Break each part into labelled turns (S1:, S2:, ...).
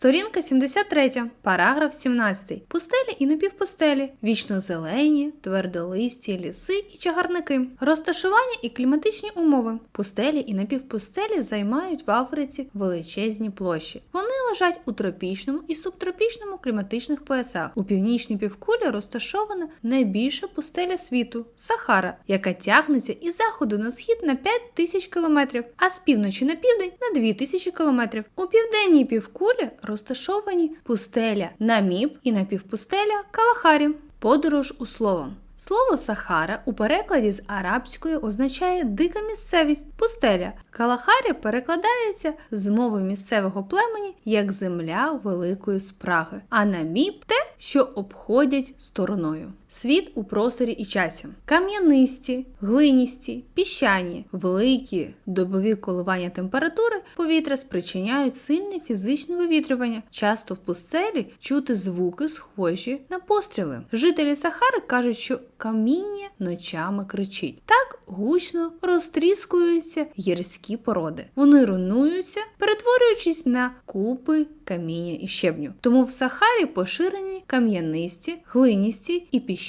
S1: Сторінка 73, параграф 17. Пустелі і напівпустелі, вічно зелені, твердолисті ліси і чагарники. Розташування і кліматичні умови. Пустелі і напівпустелі займають в Африці величезні площі. Вони лежать у тропічному і субтропічному кліматичних поясах. У північній півкулі розташована найбільша пустеля світу Сахара, яка тягнеться із заходу на схід на 5 тисяч кілометрів, а з півночі на південь на 2 тисячі кілометрів. У південній півкулі розташовані пустеля Наміб і напівпустеля Калахарі. Подорож у слово. Слово Сахара у перекладі з арабської означає дика місцевість, пустеля. Калахарі перекладається з мови місцевого племені як земля великої спраги, а наміб те, що обходять стороною. Світ у просторі і часі. Кам'янисті, глиністі, піщані, великі добові коливання температури повітря спричиняють сильне фізичне вивітрювання. Часто в пустелі чути звуки, схожі на постріли. Жителі Сахари кажуть, що каміння ночами кричить. Так гучно розтріскуються гірські породи. Вони руйнуються, перетворюючись на купи каміння і щебню. Тому в Сахарі поширені кам'янисті, глиністі і піщані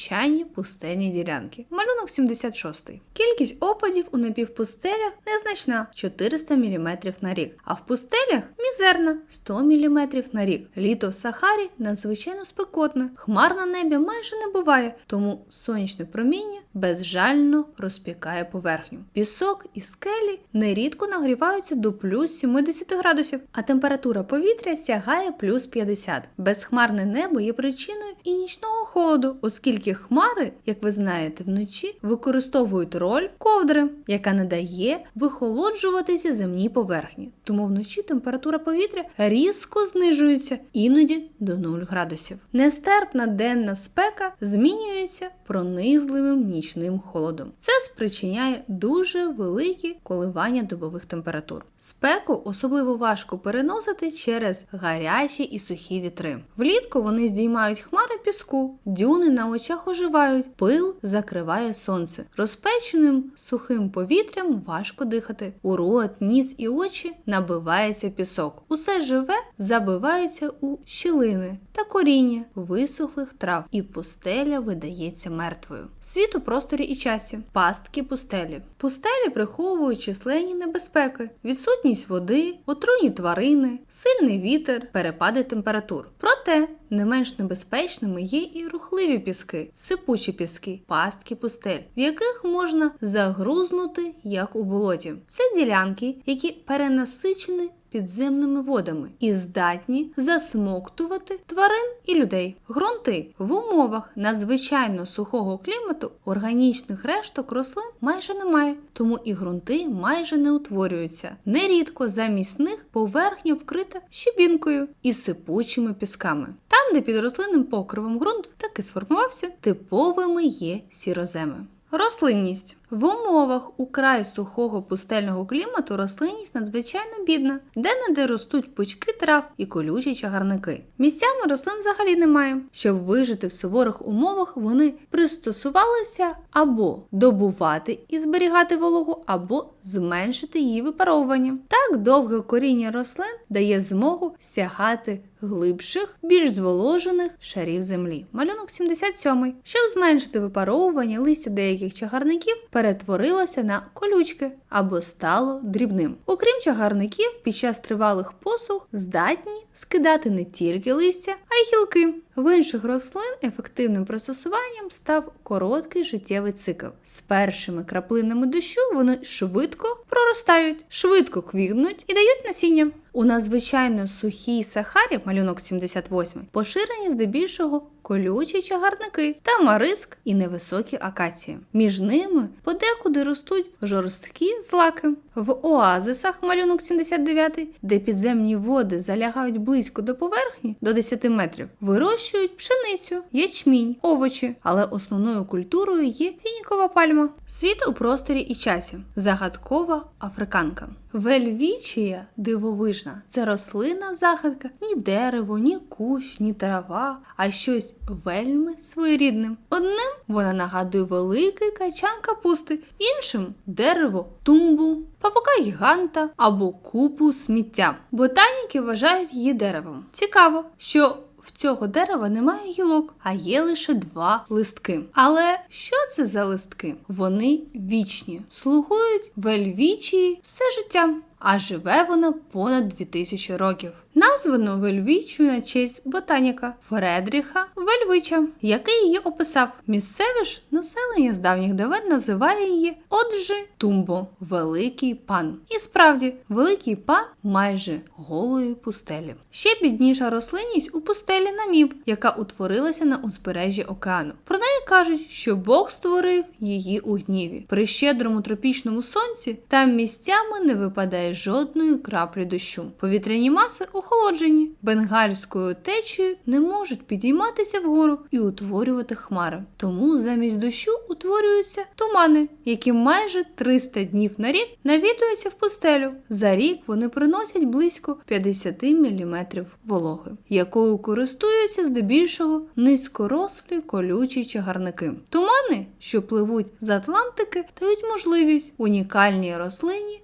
S1: пустельні ділянки. Малюнок 76. Кількість опадів у напівпустелях незначна 400 мм на рік, а в пустелях мізерна 100 мм на рік. Літо в Сахарі надзвичайно спекотне, хмар на небі майже не буває, тому сонячне проміння безжально розпікає поверхню. Пісок і скелі нерідко нагріваються до плюс 70 градусів, а температура повітря сягає плюс 50. Безхмарне небо є причиною і нічного холоду, оскільки хмари, як ви знаєте, вночі використовують роль ковдри, яка не дає вихолоджуватися земній поверхні. Тому вночі температура повітря різко знижується, іноді до 0 градусів. Нестерпна денна спека змінюється пронизливим нічним холодом. Це спричиняє дуже великі коливання добових температур. Спеку особливо важко переносити через гарячі і сухі вітри. Влітку вони здіймають хмари піску, дюни на очах оживають, пил закриває сонце. Розпеченим сухим повітрям важко дихати. У рот, ніс і очі набивається пісок. Усе живе забивається у щілини та коріння висохлих трав, і пустеля видається мертвою. Світ у просторі і часі, пастки пустелі. Пустелі приховують численні небезпеки, відсутність води, отруйні тварини, сильний вітер, перепади температур. Проте не менш небезпечними є і рухливі піски, сипучі піски, пастки пустель, в яких можна загрузнути як у болоті. Це ділянки, які перенасичені підземними водами і здатні засмоктувати тварин і людей. Грунти в умовах надзвичайно сухого клімату органічних решток рослин майже немає, тому і ґрунти майже не утворюються. Нерідко замість них поверхня вкрита щебінкою і сипучими пісками. Там, де під рослинним покривом ґрунт таки сформувався, типовими є сіроземи. Рослинність в умовах украй сухого пустельного клімату рослинність надзвичайно бідна, де-не-де ростуть пучки трав і колючі чагарники. Місцями рослин взагалі немає. Щоб вижити в суворих умовах, вони пристосувалися або добувати і зберігати вологу, або зменшити її випаровування. Так довге коріння рослин дає змогу сягати глибших, більш зволожених шарів землі. Малюнок 77. Щоб зменшити випаровування листя деяких чагарників, перетворилося на колючки або стало дрібним. Окрім чагарників, під час тривалих посух здатні скидати не тільки листя, а й гілки. В інших рослин ефективним пристосуванням став короткий життєвий цикл. З першими краплинами дощу вони швидко проростають, швидко квітнуть і дають насіння. У надзвичайно сухій Сахарі, малюнок 78, поширені здебільшого колючі чагарники та мариск і невисокі акації. Між ними подекуди ростуть жорсткі злаки. В оазисах, малюнок 79, де підземні води залягають близько до поверхні до 10 метрів, вирощують пшеницю, ячмінь, овочі, але основною культурою є фінікова пальма. Світ у просторі і часі. Загадкова африканка. Вельвічія дивовижна. Це рослина загадка, ні дерево, ні кущ, ні трава, а щось вельми своєрідним. Одним вона нагадує великий качан капусти, іншим дерево, тумбу, павука гіганта або купу сміття. Ботаніки вважають її деревом. Цікаво, що в цього дерева немає гілок, а є лише два листки. Але що це за листки? Вони вічні, слугують вельвічії все життя. А живе вона понад 2000 років. Названо Вельвічою на честь ботаніка Фредріха Вельвича, який її описав. Місцеве ж населення з давніх давен називає її отже Тумбо, Великий пан. І справді, великий пан майже голої пустелі. Ще бідніша рослинність у пустелі Наміб, яка утворилася на узбережжі океану. Про неї кажуть, що Бог створив її у гніві. При щедрому тропічному сонці там місцями не випадає жодної краплі дощу. Повітряні маси охолоджені, бенгальською течією не можуть підійматися вгору і утворювати хмари. Тому замість дощу утворюються тумани, які майже 300 днів на рік навідуються в пустелю. За рік вони приносять близько 50 мм вологи, якою користуються здебільшого низькорослі колючі чагарники. Тумани, що пливуть з Атлантики, дають можливість унікальній рослині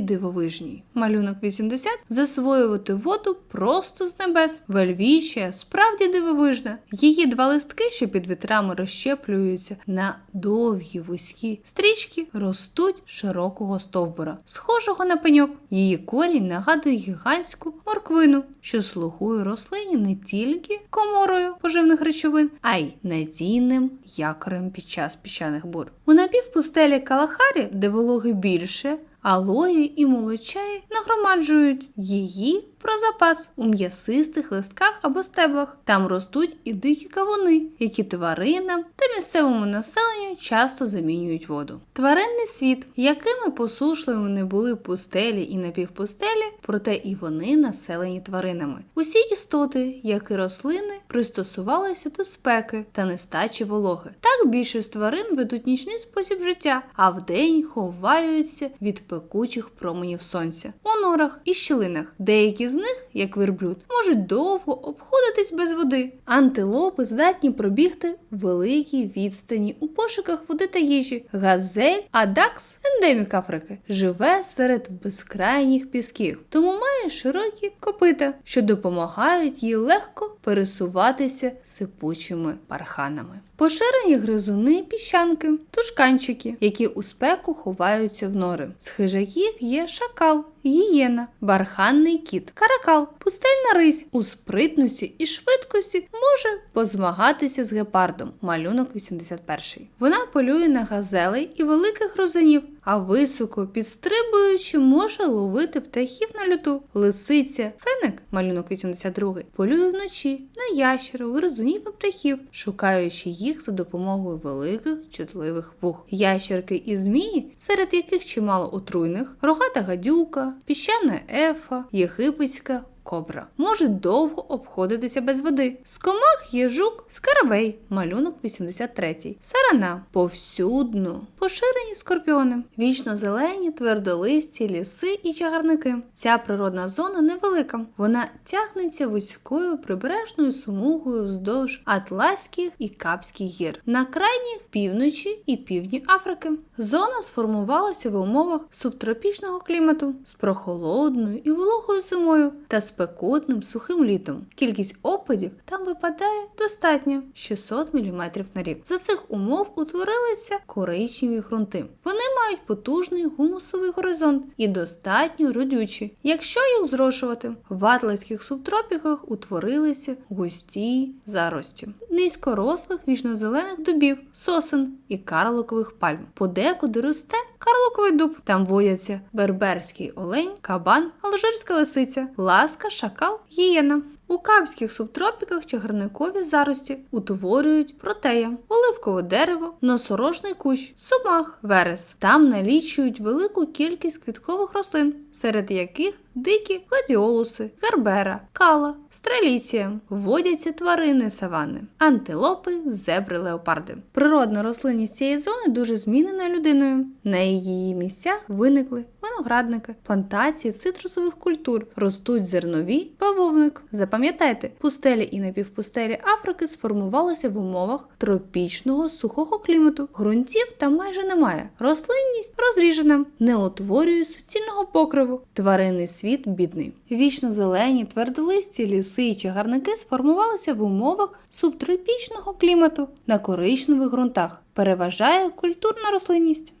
S1: дивовижній. Малюнок 80 засвоювати воду просто з небес. Вельвічія справді дивовижна. Її два листки, що під вітрами розщеплюються на довгі вузькі стрічки, ростуть широкого стовбура, схожого на пеньок. Її корінь нагадує гігантську морквину, що слугує рослині не тільки коморою поживних речовин, а й надійним якорем під час піщаних бур. У напівпустелі Калахарі, де вологи більше, алої і молочай нагромаджують її про запас у м'ясистих листках або стеблах. Там ростуть і дикі кавуни, які тваринам та місцевому населенню часто замінюють воду. Тваринний світ, якими посушливими не були пустелі і напівпустелі, проте і вони населені тваринами. Усі істоти, як і рослини, пристосувалися до спеки та нестачі вологи. Так більшість тварин ведуть нічний спосіб життя, а вдень ховаються від пекучих променів сонця у норах і щілинах. Деякі з них, як верблюд, можуть довго обходитись без води. Антилопи здатні пробігти великі відстані у пошуках води та їжі. Газель Адакс, ендемік Африки, живе серед безкрайніх пісків, тому має широкі копита, що допомагають їй легко пересуватися сипучими парханами. Поширені гризуни піщанки, тушканчики, які у спеку ховаються в нори. З хижаків є шакал, гієна, барханний кіт, каракал, пустельна рись у спритності і швидкості може позмагатися з гепардом. Малюнок 81. Вона полює на газелей і великих розанів, а високо підстрибуючи може ловити птахів на люту. Лисиця феник, малюнок 82, полює вночі на ящеру, гризунів і птахів, шукаючи їх за допомогою великих чутливих вух. Ящерки і змії, серед яких чимало отруйних, рогата гадюка, піщана ефа, єгипетська кобра. Можуть довго обходитися без води. З комах є жук, скарабей, малюнок 83, сарана, повсюдно, поширені скорпіони, вічно зелені, твердолисті, ліси і чагарники. Ця природна зона невелика. Вона тягнеться вузькою прибережною смугою вздовж Атласських і Капських гір на крайніх півночі і півдні Африки. Зона сформувалася в умовах субтропічного клімату з прохолодною і вологою зимою та спекотним сухим літом. Кількість опадів там випадає достатньо 600 мм на рік. За цих умов утворилися коричневі ґрунти. Вони мають потужний гумусовий горизонт і достатньо родючі. Якщо їх зрошувати, в атлантських субтропіках утворилися густі зарості, низькорослих вічнозелених дубів, сосен і карликових пальм. Подекуди росте карликовий дуб. Там водяться берберський олень, кабан, алжирська лисиця, ласка, шакал, гієна. У капських субтропіках чагарникові зарості утворюють протея, оливкове дерево, носорожний кущ, сумах, верес. Там налічують велику кількість квіткових рослин, серед яких дикі гладіолуси, гербера, кала, стреліція. Водяться тварини саванни, антилопи, зебри, леопарди. Природна рослинність цієї зони дуже змінена людиною. На її місцях виникли виноградники, плантації цитрусових культур, ростуть зернові, бавовник. Запам'ятайте, пустелі і напівпустелі Африки сформувалися в умовах тропічного сухого клімату. Ґрунтів там майже немає. Рослинність розріжена, не утворює суцільного покриву. Тваринний світ бідний. Вічно зелені, твердолисті ліси і чагарники сформувалися в умовах субтропічного клімату на коричневих ґрунтах. Переважає культурна рослинність.